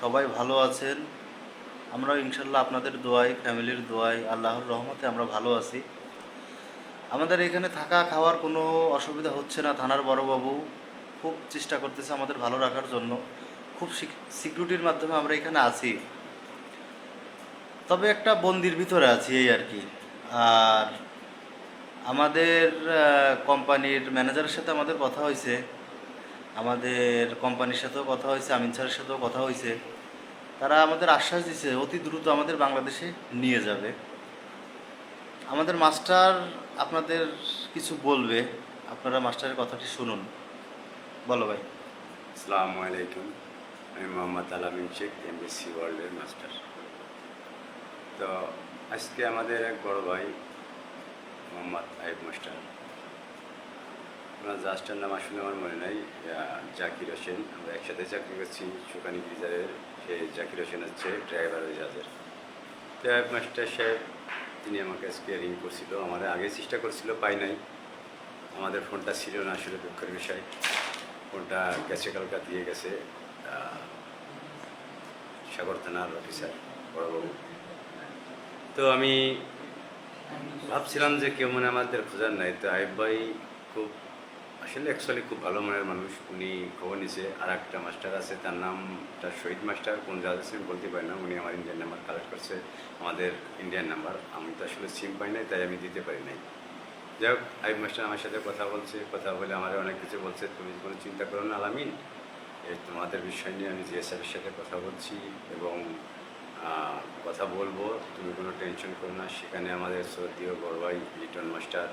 সবাই ভালো আছেন। আমরাও ইনশাল্লাহ আপনাদের দোয়াই ফ্যামিলির দোয়াই আল্লাহর রহমতে আমরা ভালো আছি। আমাদের এখানে থাকা খাওয়ার কোনো অসুবিধা হচ্ছে না থানার বড়বাবু। খুব চেষ্টা করতেছে আমাদের ভালো রাখার জন্য। খুব সিকিউরিটির মাধ্যমে আমরা এখানে আছি। তবে একটা বন্দির ভিতরে আছি এই আর কি। আর আমাদের কোম্পানির ম্যানেজারের সাথে আমাদের কথা হয়েছে। আমাদের কোম্পানির সাথেও কথা হয়েছে, আমিন স্যারের সাথেও কথা হয়েছে। তারা আমাদের আশ্বাস দিচ্ছে অতি দ্রুত আমাদের বাংলাদেশে নিয়ে যাবে। আমাদের মাস্টার আপনাদের কিছু বলবে, আপনারা মাস্টারের কথাটি শুনুন। বলো ভাই। আসসালামু আলাইকুম, আমি মোহাম্মদ আলামিন শেখ, এমবিসি ওয়ার্ল্ডের মাস্টার। তো আজকে আমাদের এক বড় ভাই, মোহাম্মদ আইব মাস্টার। ওনার জাস্টার নাম আসলে আমার মনে নাই। জাকির হোসেন। আমরা একসাথে চাকরি করছি সুকানি গিজারের। সে জাকির হোসেন হচ্ছে ড্রাইভার জাহাজের তো আইব মাস্টার সাহেব, তিনি আমাকে আজকে রিং করছিল। আমাদের আগে চেষ্টা করছিল, পাই নাই। আমাদের ফোনটা ছিল না আসলে দুঃখের বিষয়। ফোনটা গেছে কালকা, দিয়ে গেছে সাগর থানার অফিসার বড়বাবু। তো আমি ভাবছিলাম যে কেউ মানে আমাদের খোঁজার নাই। তো আইব ভাই খুব আসলে অ্যাকচুয়ালি খুব ভালো মনের মানুষ। উনি খবর নিছে আর একটা মাস্টার আছে, তার নামটা শহীদ মাস্টার, কোন জাহাজ আছে আমি বলতে পারি না। উনি আমার ইন্ডিয়ান নাম্বার কালেক্ট করছে, আমাদের ইন্ডিয়ান নাম্বার আমি তো আসলে সিম পাই নাই, তাই আমি দিতে পারি নাই। যাই হোক আইব মাস্টার আমার সাথে কথা বলছে, কথা বলে আমার অনেক কিছু বলছে। তুমি কোনো চিন্তা করো না, আলামিন। এই তোমাদের বিষয় নিয়ে আমি জিএসএফের সাথে কথা বলছি এবং কথা বলব। তুমি কোনো টেনশন করো না, সেখানে আমাদের শ্রদ্ধীয় বড়ভাই লিটন মাস্টার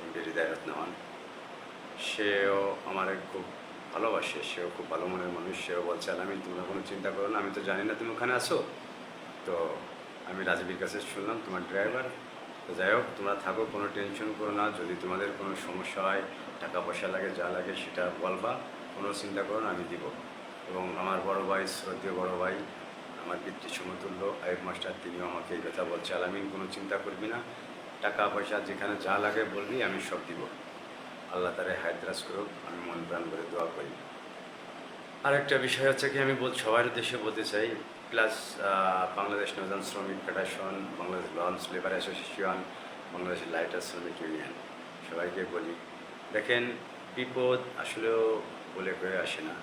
এমপি হৃদয়রত নমান সেও আমার খুব ভালোবাসে, সেও খুব ভালো মনের মানুষ, সেও বলছে আলামিন তোমরা কোনো চিন্তা করো না, আমি তো জানি না তুমি ওখানে আসো তো আমি রাজীবের কাছে শুনলাম, তোমার ড্রাইভার তো যাই হোক, তোমরা থাকো, কোনো টেনশন করো না, যদি তোমাদের কোনো সমস্যা হয় টাকা পয়সা লাগে, যা লাগে, সেটা বলবা, কোনো চিন্তা করো না, আমি দিব। এবং আমার বড় ভাই, শ্রদ্ধীয় বড় ভাই, আমার পিতৃ সমতুল্য আয়ুব মাস্টার, তিনিও আমাকে এই কথা বলছে, আলামিন, কোনো চিন্তা করবি না টাকা পয়সা যেখানে যা লাগে বলবি, আমি সব দিব। আল্লাহ তারে হায়দ্রাস করুক আমি মন প্রাণ করে দোয়া করি। আরেকটা বিষয় হচ্ছে কি আমি সবার উদ্দেশ্যে বলতে চাই প্লাস বাংলাদেশ নৌযান শ্রমিক federation Bangladesh launch labour association Bangladesh lighter শ্রমিক ইউনিয়ন সবাইকে বলি দেখেন বিপদ আসলেও বলে করে আসে না।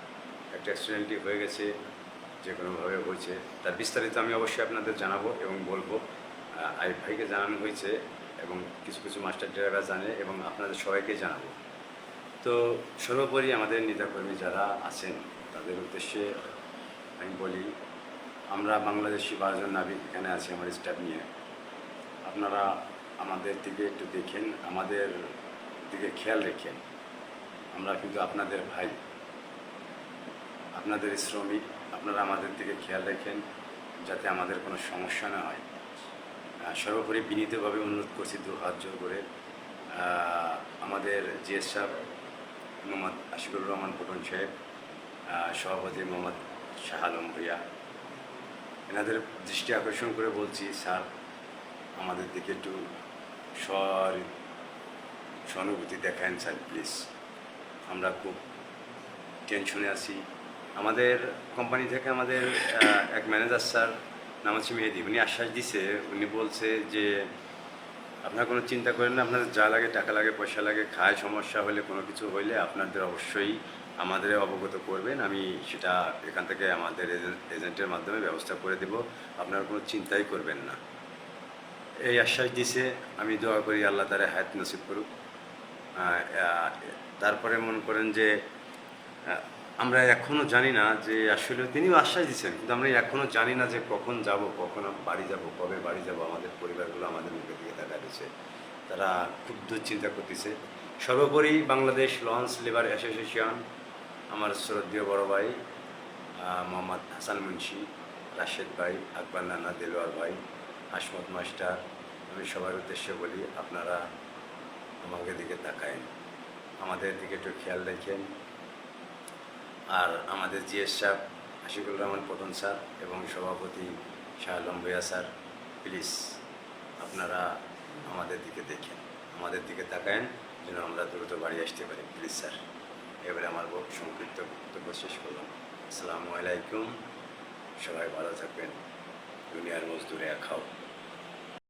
একটা অ্যাক্সিডেন্টই হয়ে গেছে যে কোনোভাবে হয়েছে। তার বিস্তারিত আমি অবশ্যই আপনাদের জানাব এবং বলব। আহ, ভাইকে জানানো হয়েছে এবং কিছু কিছু মাস্টার ড্রাইভার জানে এবং আপনাদের সবাইকে জানাব। তো সর্বোপরি আমাদের নেতাকর্মী যারা আছেন, তাদের উদ্দেশ্যে আমি বলি, আমরা বাংলাদেশি বারোজন নাবিক এখানে আছি আমার স্টাফ নিয়ে। আপনারা আমাদের দিকে একটু দেখেন, আমাদের দিকে খেয়াল রেখেন। আমরা কিন্তু আপনাদের ভাই, আপনাদের শ্রমিক, আপনারা আমাদের দিকে খেয়াল রেখেন যাতে আমাদের কোনো সমস্যা না হয়। সর্বোপরি বিনীতভাবে অনুরোধ করছি দু হাত জোর করে। আমাদের জিএস সাহেব, মোহাম্মদ আশিকুর রহমান পটন সাহেব সভাপতি মোহাম্মদ শাহ আলম ভুইয়া। এনাদের দৃষ্টি আকর্ষণ করে বলছি, স্যার, আমাদের দিকে একটু স্বর সহানুভূতি দেখান স্যার, প্লিজ। আমরা খুব টেনশনে আছি। আমাদের কোম্পানি থেকে আমাদের এক ম্যানেজার স্যার নাম মেহেদি, উনি আশ্বাস দিছে, উনি বলছে যে, আপনার কোনো চিন্তা করেন না, আপনাদের যা লাগে, টাকা লাগে, পয়সা লাগে, খায়, সমস্যা হলে কোনো কিছু হইলে আপনাদের অবশ্যই আমাদের অবগত করবেন। আমি সেটা এখান থেকে আমাদের এজেন্ট এজেন্টের মাধ্যমে ব্যবস্থা করে দেব। আপনারা কোনো চিন্তাই করবেন না। এই আশ্বাস দিছে। আমি দোয়া করি আল্লাহ তারা হায়াত নসিব করুক। তারপরে মনে করেন যে আমরা এখনও জানি না যে আসলে তিনিও আশ্বাস দিচ্ছেন কিন্তু আমরা এখনও জানি না যে কখন যাব, কখন বাড়ি যাব, কবে বাড়ি যাব। আমাদের পরিবারগুলো আমাদের মুখের দিকে দিচ্ছে তারা খুব দুশ্চিন্তা করতেছে। সর্বোপরি বাংলাদেশ লঞ্চ লেবার অ্যাসোসিয়েশন, আমার শ্রদ্ধীয় বড় ভাই মোহাম্মদ হাসান মুন্সি, রাশেদ ভাই, আকবর নানা, দেলোয়ার ভাই, হাসমত মাস্টার, আমি সবার উদ্দেশ্যে বলি, আপনারা আমাকে দিকে তাকায়েন। আমাদের দিকে একটু খেয়াল রাখেন। আর আমাদের জিএস সাহেব আশিকুর রহমান পটন স্যার এবং সভাপতি শাহ আলম স্যার, প্লিজ আপনারা আমাদের দিকে দেখেন, আমাদের দিকে তাকায়েন যেন আমরা দ্রুত বাড়ি আসতে পারি। প্লিজ স্যার, এবারে আমার সংক্ষিপ্ত বক্তব্য শেষ করলাম। আসসালামু আলাইকুম, সবাই ভালো থাকবেন, দুনিয়ার মজদুরে খাও।